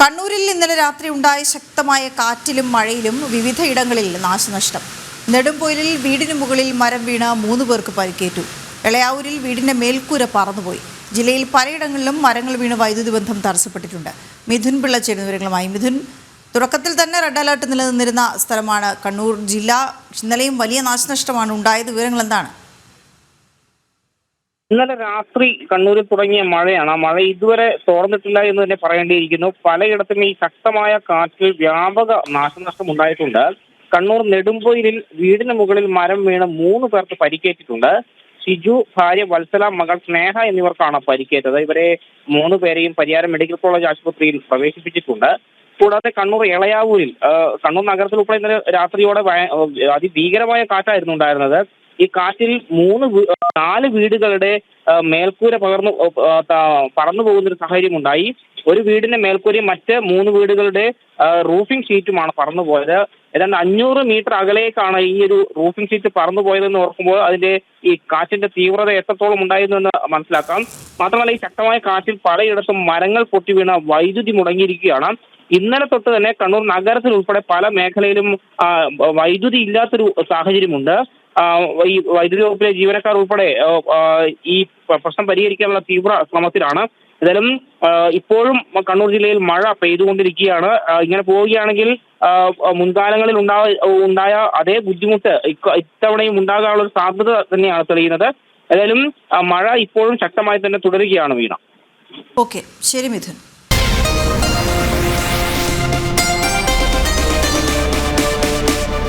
കണ്ണൂരിൽ ഇന്നലെ രാത്രി ഉണ്ടായ ശക്തമായ കാറ്റിലും മഴയിലും വിവിധയിടങ്ങളിൽ നാശനഷ്ടം. നെടുമ്പൊയിലിൽ വീടിന് മുകളിൽ മരം വീണ് മൂന്ന് പേർക്ക് പരിക്കേറ്റു. എളയാവൂരിൽ വീടിന്റെ മേൽക്കൂര പറന്നുപോയി. ജില്ലയിൽ പലയിടങ്ങളിലും മരങ്ങൾ വീണ് വൈദ്യുതി ബന്ധം തടസ്സപ്പെട്ടിട്ടുണ്ട്. മിഥുൻ പിള്ള ചേരുന്ന വിവരങ്ങളുമായി. മിഥുൻ തുടക്കത്തിൽ തന്നെ റെഡ് അലർട്ട് നിലനിന്നിരുന്ന സ്ഥലമാണ് കണ്ണൂർ ജില്ല. ഇന്നലെയും വലിയ നാശനഷ്ടമാണ് ഉണ്ടായത്. വിവരങ്ങൾ എന്താണ്? ഇന്നലെ രാത്രി കണ്ണൂരിൽ തുടങ്ങിയ മഴയാണ്. ആ മഴ ഇതുവരെ തോർന്നിട്ടില്ല എന്ന് തന്നെ പറയേണ്ടിയിരിക്കുന്നു. പലയിടത്തും ഈ ശക്തമായ കാറ്റിൽ വ്യാപക നാശനഷ്ടം ഉണ്ടായിട്ടുണ്ട്. കണ്ണൂർ നെടുമ്പൊയിലിൽ വീടിന് മുകളിൽ മരം വീണ് മൂന്ന് പേർക്ക് പരിക്കേറ്റിട്ടുണ്ട്. ഷിജു ഭാര്യ വത്സല മകൾ സ്നേഹ എന്നിവർക്കാണ് പരിക്കേറ്റത്. ഇവരെ മൂന്ന് പേരെയും പരിയാരം മെഡിക്കൽ കോളേജ് ആശുപത്രിയിൽ പ്രവേശിപ്പിച്ചിട്ടുണ്ട്. കൂടാതെ കണ്ണൂർ ഇളയാവൂരിൽ കണ്ണൂർ നഗരത്തിൽ ഉൾപ്പെടെ ഇന്നലെ രാത്രിയോടെ അതിഭീകരമായ കാറ്റായിരുന്നു ഉണ്ടായിരുന്നത്. ഈ കാറ്റിൽ മൂന്ന് നാല് വീടുകളുടെ മേൽക്കൂര പകർന്നു പറന്നു പോകുന്ന ഒരു സാഹചര്യം ഉണ്ടായി ഒരു വീടിന്റെ മേൽക്കൂരയും മറ്റ് മൂന്ന് വീടുകളുടെ റൂഫിംഗ് ഷീറ്റുമാണ് പറന്നു പോയത് ഏതാണ്ട് അഞ്ഞൂറ് മീറ്റർ അകലേക്കാണ് ഈ ഒരു റൂഫിംഗ് ഷീറ്റ് പറന്നു പോയതെന്ന് ഓർക്കുമ്പോൾ അതിന്റെ ഈ കാറ്റിന്റെ തീവ്രത എത്രത്തോളം ഉണ്ടായിരുന്നു എന്ന് മനസ്സിലാക്കാം. മാത്രമല്ല ഈ ശക്തമായ കാറ്റിൽ പലയിടത്തും മരങ്ങൾ പൊട്ടി വീണ വൈദ്യുതി മുടങ്ങിയിരിക്കുകയാണ്. ഇന്നലെ തൊട്ട് തന്നെ കണ്ണൂർ നഗരത്തിൽ ഉൾപ്പെടെ പല മേഖലയിലും വൈദ്യുതി ഇല്ലാത്തൊരു സാഹചര്യമുണ്ട്. ഈ വൈദ്യുതി വകുപ്പിലെ ജീവനക്കാർ ഉൾപ്പെടെ ഈ പ്രശ്നം പരിഹരിക്കാനുള്ള തീവ്ര ശ്രമത്തിലാണ്. ഏതായാലും ഇപ്പോഴും കണ്ണൂർ ജില്ലയിൽ മഴ പെയ്തുകൊണ്ടിരിക്കുകയാണ്. ഇങ്ങനെ പോവുകയാണെങ്കിൽ മുൻകാലങ്ങളിൽ ഉണ്ടാ ഉണ്ടായ അതേ ബുദ്ധിമുട്ട് ഇത്തവണയും ഉണ്ടാകാനുള്ള സാധ്യത തന്നെയാണ് തെളിയുന്നത്. ഏതായാലും മഴ ഇപ്പോഴും ശക്തമായി തന്നെ തുടരുകയാണ് വീണ. ഓക്കെ. ശരി മിഥുൻ.